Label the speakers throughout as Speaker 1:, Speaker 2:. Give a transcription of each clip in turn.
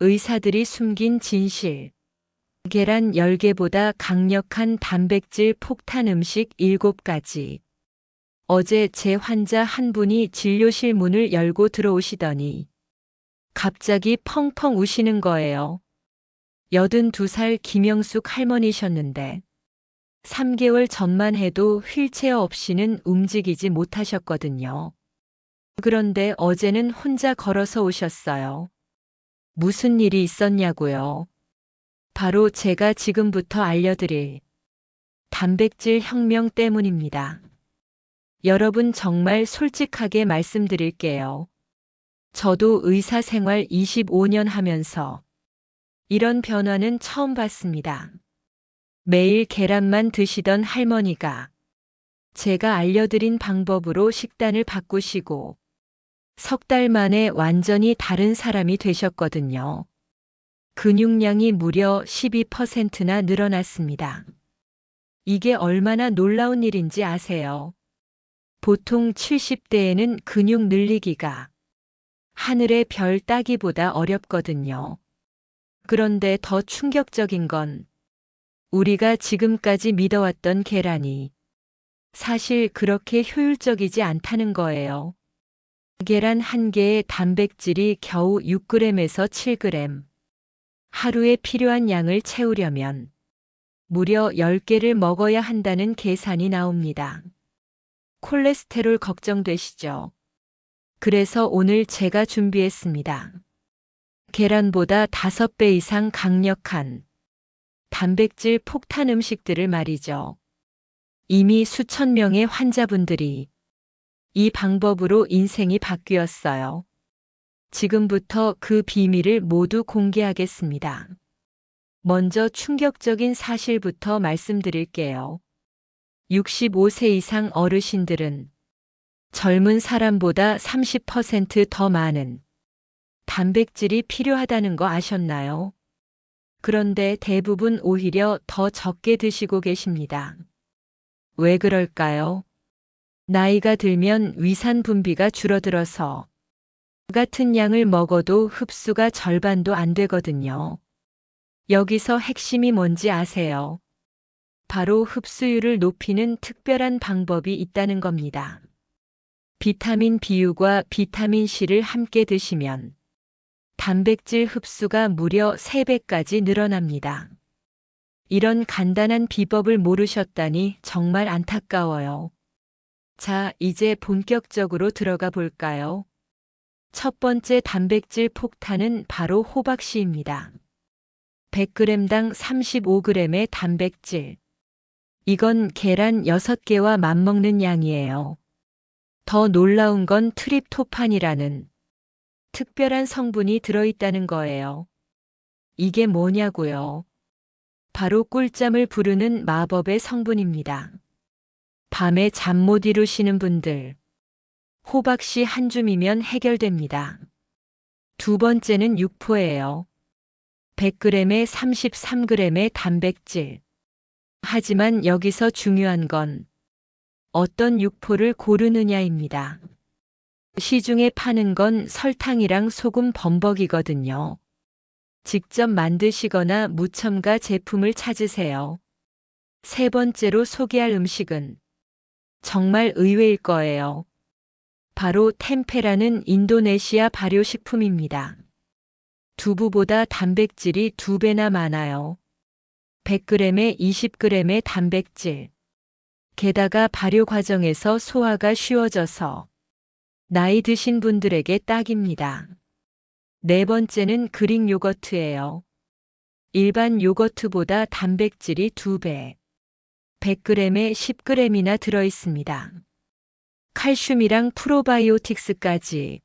Speaker 1: 의사들이 숨긴 진실. 계란 10개보다 강력한 단백질 폭탄 음식 7가지. 어제 제 환자 한 분이 진료실 문을 열고 들어오시더니 갑자기 펑펑 우시는 거예요. 82살 김영숙 할머니셨는데 3개월 전만 해도 휠체어 없이는 움직이지 못하셨거든요. 그런데 어제는 혼자 걸어서 오셨어요. 무슨 일이 있었냐고요. 바로 제가 지금부터 알려드릴 단백질 혁명 때문입니다. 여러분 정말 솔직하게 말씀드릴게요. 저도 의사 생활 25년 하면서 이런 변화는 처음 봤습니다. 매일 계란만 드시던 할머니가 제가 알려드린 방법으로 식단을 바꾸시고 석 달 만에 완전히 다른 사람이 되셨거든요. 근육량이 무려 12%나 늘어났습니다. 이게 얼마나 놀라운 일인지 아세요? 보통 70대에는 근육 늘리기가 하늘의 별 따기보다 어렵거든요. 그런데 더 충격적인 건 우리가 지금까지 믿어왔던 계란이 사실 그렇게 효율적이지 않다는 거예요. 계란 한 개의 단백질이 겨우 6g에서 7g. 하루에 필요한 양을 채우려면 무려 10개를 먹어야 한다는 계산이 나옵니다. 콜레스테롤 걱정되시죠? 그래서 오늘 제가 준비했습니다. 계란보다 5배 이상 강력한 단백질 폭탄 음식들을 말이죠. 이미 수천 명의 환자분들이 이 방법으로 인생이 바뀌었어요. 지금부터 그 비밀을 모두 공개하겠습니다. 먼저 충격적인 사실부터 말씀드릴게요. 65세 이상 어르신들은 젊은 사람보다 30%더 많은 단백질이 필요하다는 거 아셨나요? 그런데 대부분 오히려 더 적게 드시고 계십니다. 왜 그럴까요? 나이가 들면 위산 분비가 줄어들어서 같은 양을 먹어도 흡수가 절반도 안 되거든요. 여기서 핵심이 뭔지 아세요? 바로 흡수율을 높이는 특별한 방법이 있다는 겁니다. 비타민 B유과 비타민 C를 함께 드시면 단백질 흡수가 무려 3배까지 늘어납니다. 이런 간단한 비법을 모르셨다니 정말 안타까워요. 자, 이제 본격적으로 들어가 볼까요? 첫 번째 단백질 폭탄은 바로 호박씨입니다. 100g당 35g의 단백질. 이건 계란 6개와 맞먹는 양이에요. 더 놀라운 건 트립토판이라는 특별한 성분이 들어있다는 거예요. 이게 뭐냐고요? 바로 꿀잠을 부르는 마법의 성분입니다. 밤에 잠 못 이루시는 분들, 호박씨 한 줌이면 해결됩니다. 두 번째는 육포예요. 100g에 33g의 단백질. 하지만 여기서 중요한 건 어떤 육포를 고르느냐입니다. 시중에 파는 건 설탕이랑 소금 범벅이거든요. 직접 만드시거나 무첨가 제품을 찾으세요. 세 번째로 소개할 음식은 정말 의외일 거예요. 바로 템페라는 인도네시아 발효식품입니다. 두부보다 단백질이 두 배나 많아요. 100g에 20g의 단백질. 게다가 발효 과정에서 소화가 쉬워져서 나이 드신 분들에게 딱입니다. 네 번째는 그릭 요거트예요. 일반 요거트보다 단백질이 두 배. 100g에 10g이나 들어 있습니다. 칼슘이랑 프로바이오틱스까지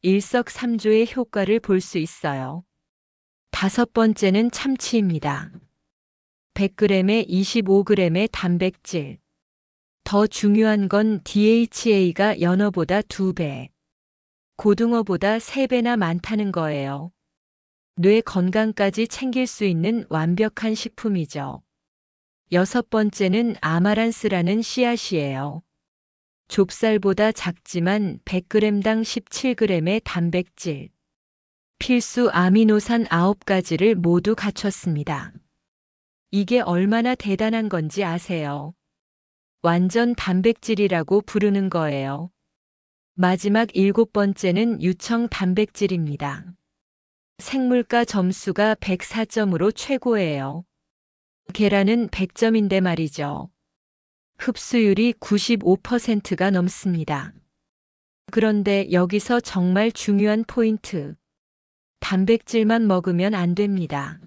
Speaker 1: 일석삼조의 효과를 볼 수 있어요. 다섯 번째는 참치입니다. 100g에 25g의 단백질. 더 중요한 건 DHA가 연어보다 2배, 고등어보다 3배나 많다는 거예요. 뇌 건강까지 챙길 수 있는 완벽한 식품이죠. 여섯 번째는 아마란스라는 씨앗이에요. 좁쌀보다 작지만 100g당 17g의 단백질. 필수 아미노산 9가지를 모두 갖췄습니다. 이게 얼마나 대단한 건지 아세요? 완전 단백질이라고 부르는 거예요. 마지막 일곱 번째는 유청 단백질입니다. 생물가 점수가 104점으로 최고예요. 계란은 100점인데 말이죠. 흡수율이 95%가 넘습니다. 그런데 여기서 정말 중요한 포인트. 단백질만 먹으면 안 됩니다.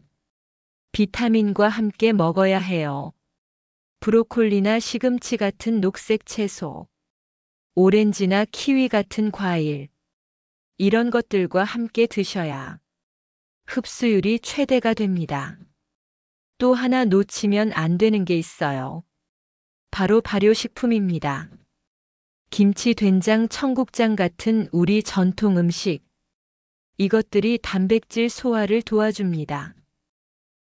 Speaker 1: 비타민과 함께 먹어야 해요. 브로콜리나 시금치 같은 녹색 채소, 오렌지나 키위 같은 과일, 이런 것들과 함께 드셔야 흡수율이 최대가 됩니다. 또 하나 놓치면 안 되는 게 있어요. 바로 발효식품입니다. 김치, 된장, 청국장 같은 우리 전통 음식. 이것들이 단백질 소화를 도와줍니다.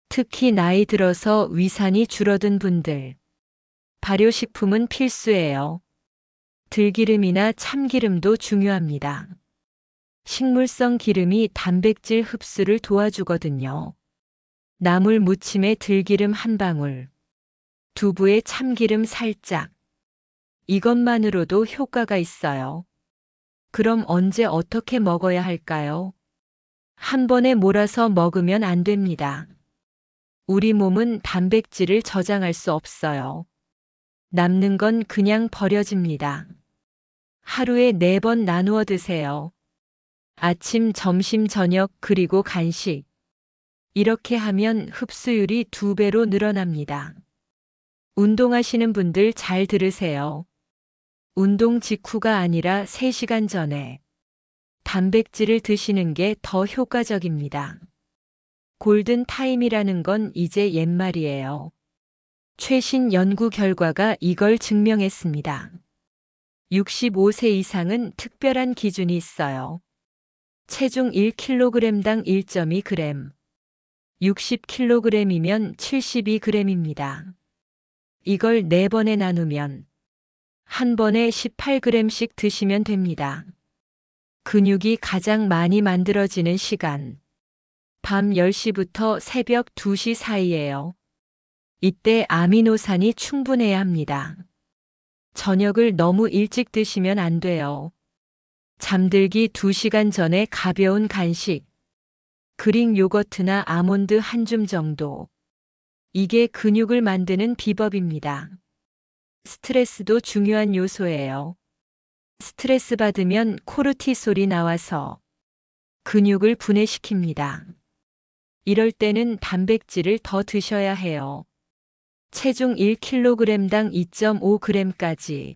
Speaker 1: 특히 나이 들어서 위산이 줄어든 분들. 발효식품은 필수예요. 들기름이나 참기름도 중요합니다. 식물성 기름이 단백질 흡수를 도와주거든요. 나물 무침에 들기름 한 방울, 두부에 참기름 살짝. 이것만으로도 효과가 있어요. 그럼 언제 어떻게 먹어야 할까요? 한 번에 몰아서 먹으면 안 됩니다. 우리 몸은 단백질을 저장할 수 없어요. 남는 건 그냥 버려집니다. 하루에 네 번 나누어 드세요. 아침, 점심, 저녁, 그리고 간식. 이렇게 하면 흡수율이 두 배로 늘어납니다. 운동하시는 분들 잘 들으세요. 운동 직후가 아니라 3시간 전에 단백질을 드시는 게 더 효과적입니다. 골든 타임이라는 건 이제 옛말이에요. 최신 연구 결과가 이걸 증명했습니다. 65세 이상은 특별한 기준이 있어요. 체중 1kg당 1.2g, 60kg이면 72g입니다. 이걸 4번에 나누면 한 번에 18g씩 드시면 됩니다. 근육이 가장 많이 만들어지는 시간. 밤 10시부터 새벽 2시 사이예요. 이때 아미노산이 충분해야 합니다. 저녁을 너무 일찍 드시면 안 돼요. 잠들기 2시간 전에 가벼운 간식, 그릭 요거트나 아몬드 한 줌 정도. 이게 근육을 만드는 비법입니다. 스트레스도 중요한 요소예요. 스트레스 받으면 코르티솔이 나와서 근육을 분해시킵니다. 이럴 때는 단백질을 더 드셔야 해요. 체중 1kg당 2.5g까지.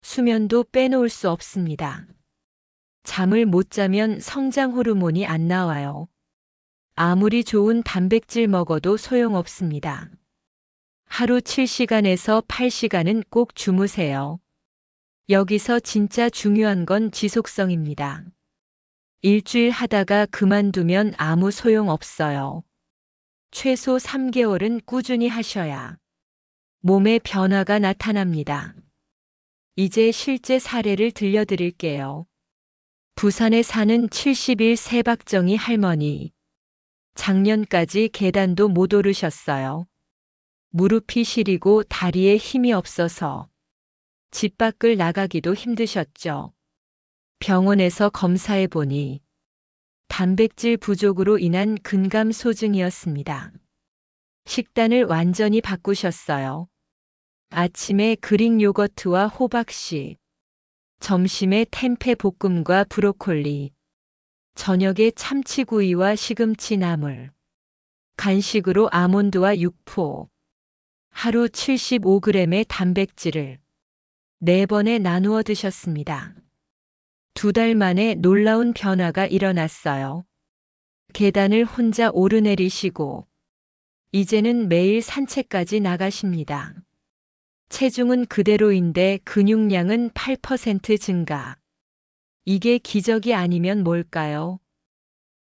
Speaker 1: 수면도 빼놓을 수 없습니다. 잠을 못 자면 성장 호르몬이 안 나와요. 아무리 좋은 단백질 먹어도 소용없습니다. 하루 7시간에서 8시간은 꼭 주무세요. 여기서 진짜 중요한 건 지속성입니다. 일주일 하다가 그만두면 아무 소용 없어요. 최소 3개월은 꾸준히 하셔야 몸에 변화가 나타납니다. 이제 실제 사례를 들려드릴게요. 부산에 사는 70일 세박정희 할머니. 작년까지 계단도 못 오르셨어요. 무릎이 시리고 다리에 힘이 없어서 집 밖을 나가기도 힘드셨죠. 병원에서 검사해 보니 단백질 부족으로 인한 근감 소증이었습니다. 식단을 완전히 바꾸셨어요. 아침에 그릭 요거트와 호박씨, 점심에 템페 볶음과 브로콜리, 저녁에 참치구이와 시금치 나물, 간식으로 아몬드와 육포, 하루 75g의 단백질을 4번에 나누어 드셨습니다. 두 달 만에 놀라운 변화가 일어났어요. 계단을 혼자 오르내리시고, 이제는 매일 산책까지 나가십니다. 체중은 그대로인데 근육량은 8% 증가. 이게 기적이 아니면 뭘까요?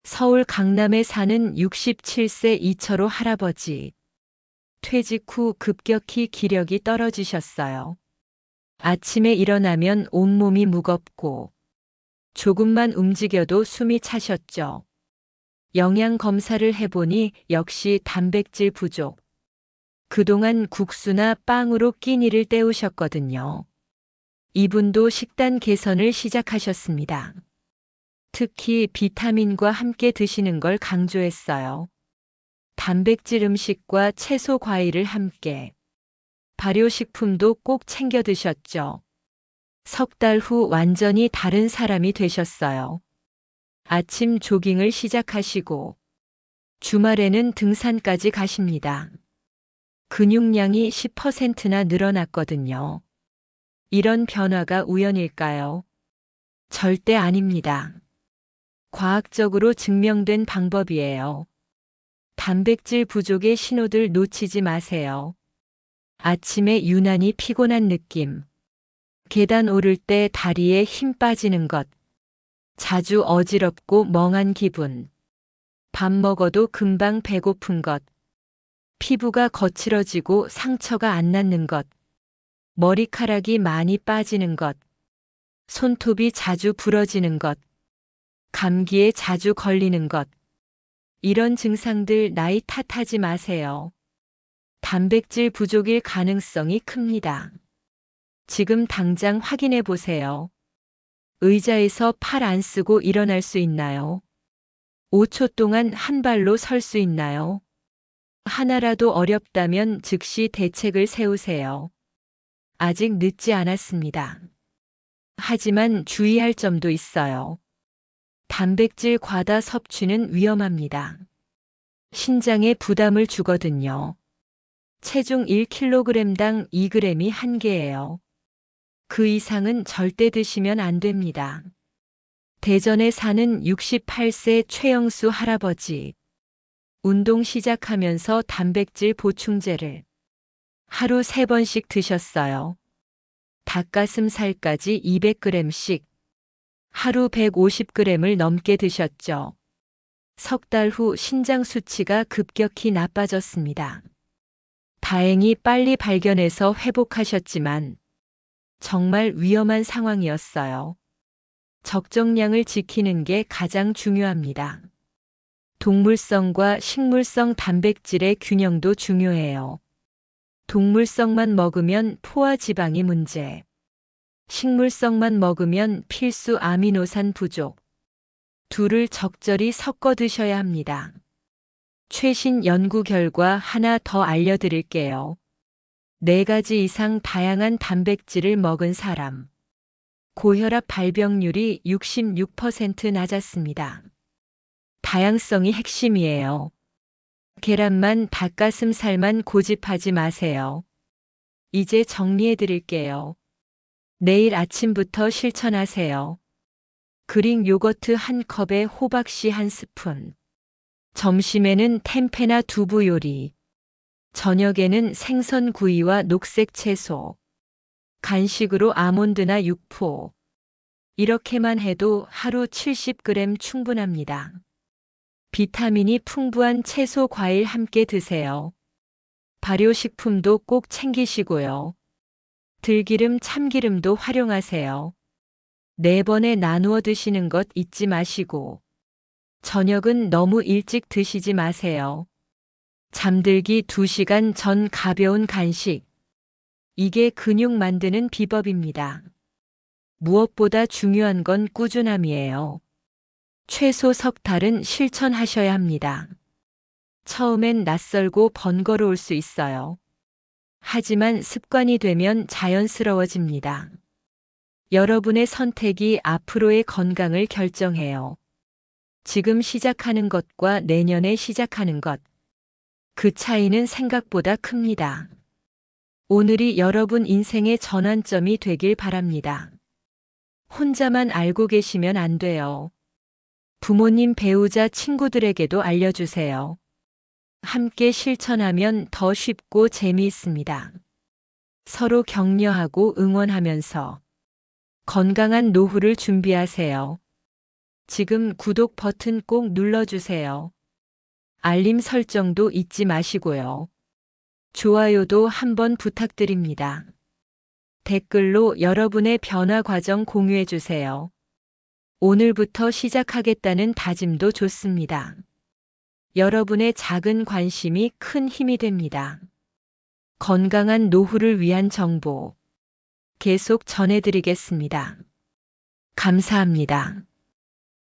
Speaker 1: 서울 강남에 사는 67세 이철호 할아버지. 퇴직 후 급격히 기력이 떨어지셨어요. 아침에 일어나면 온몸이 무겁고 조금만 움직여도 숨이 차셨죠. 영양 검사를 해보니 역시 단백질 부족. 그동안 국수나 빵으로 끼니를 때우셨거든요. 이분도 식단 개선을 시작하셨습니다. 특히 비타민과 함께 드시는 걸 강조했어요. 단백질 음식과 채소 과일을 함께. 발효식품도 꼭 챙겨 드셨죠. 석 달 후 완전히 다른 사람이 되셨어요. 아침 조깅을 시작하시고 주말에는 등산까지 가십니다. 근육량이 10%나 늘어났거든요. 이런 변화가 우연일까요? 절대 아닙니다. 과학적으로 증명된 방법이에요. 단백질 부족의 신호들 놓치지 마세요. 아침에 유난히 피곤한 느낌. 계단 오를 때 다리에 힘 빠지는 것. 자주 어지럽고 멍한 기분. 밥 먹어도 금방 배고픈 것. 피부가 거칠어지고 상처가 안 낫는 것. 머리카락이 많이 빠지는 것. 손톱이 자주 부러지는 것. 감기에 자주 걸리는 것. 이런 증상들 나이 탓하지 마세요. 단백질 부족일 가능성이 큽니다. 지금 당장 확인해 보세요. 의자에서 팔 안 쓰고 일어날 수 있나요? 5초 동안 한 발로 설 수 있나요? 하나라도 어렵다면 즉시 대책을 세우세요. 아직 늦지 않았습니다. 하지만 주의할 점도 있어요. 단백질 과다 섭취는 위험합니다. 신장에 부담을 주거든요. 체중 1kg당 2g이 한계예요. 그 이상은 절대 드시면 안 됩니다. 대전에 사는 68세 최영수 할아버지. 운동 시작하면서 단백질 보충제를 하루 3번씩 드셨어요. 닭가슴살까지 200g씩 하루 150g을 넘게 드셨죠. 석 달 후 신장 수치가 급격히 나빠졌습니다. 다행히 빨리 발견해서 회복하셨지만 정말 위험한 상황이었어요. 적정량을 지키는 게 가장 중요합니다. 동물성과 식물성 단백질의 균형도 중요해요. 동물성만 먹으면 포화 지방이 문제. 식물성만 먹으면 필수 아미노산 부족. 둘을 적절히 섞어 드셔야 합니다. 최신 연구 결과 하나 더 알려드릴게요. 네 가지 이상 다양한 단백질을 먹은 사람. 고혈압 발병률이 66% 낮았습니다. 다양성이 핵심이에요. 계란만 닭가슴살만 고집하지 마세요. 이제 정리해 드릴게요. 내일 아침부터 실천하세요. 그릭 요거트 한 컵에 호박씨 한 스푼. 점심에는 템페나 두부 요리. 저녁에는 생선 구이와 녹색 채소. 간식으로 아몬드나 육포. 이렇게만 해도 하루 70g 충분합니다. 비타민이 풍부한 채소 과일 함께 드세요. 발효식품도 꼭 챙기시고요. 들기름 참기름도 활용하세요. 네 번에 나누어 드시는 것 잊지 마시고 저녁은 너무 일찍 드시지 마세요. 잠들기 2시간 전 가벼운 간식. 이게 근육 만드는 비법입니다. 무엇보다 중요한 건 꾸준함이에요. 최소 석 달은 실천하셔야 합니다. 처음엔 낯설고 번거로울 수 있어요. 하지만 습관이 되면 자연스러워집니다. 여러분의 선택이 앞으로의 건강을 결정해요. 지금 시작하는 것과 내년에 시작하는 것. 그 차이는 생각보다 큽니다. 오늘이 여러분 인생의 전환점이 되길 바랍니다. 혼자만 알고 계시면 안 돼요. 부모님, 배우자, 친구들에게도 알려주세요. 함께 실천하면 더 쉽고 재미있습니다. 서로 격려하고 응원하면서 건강한 노후를 준비하세요. 지금 구독 버튼 꼭 눌러주세요. 알림 설정도 잊지 마시고요. 좋아요도 한번 부탁드립니다. 댓글로 여러분의 변화 과정 공유해 주세요. 오늘부터 시작하겠다는 다짐도 좋습니다. 여러분의 작은 관심이 큰 힘이 됩니다. 건강한 노후를 위한 정보 계속 전해드리겠습니다. 감사합니다.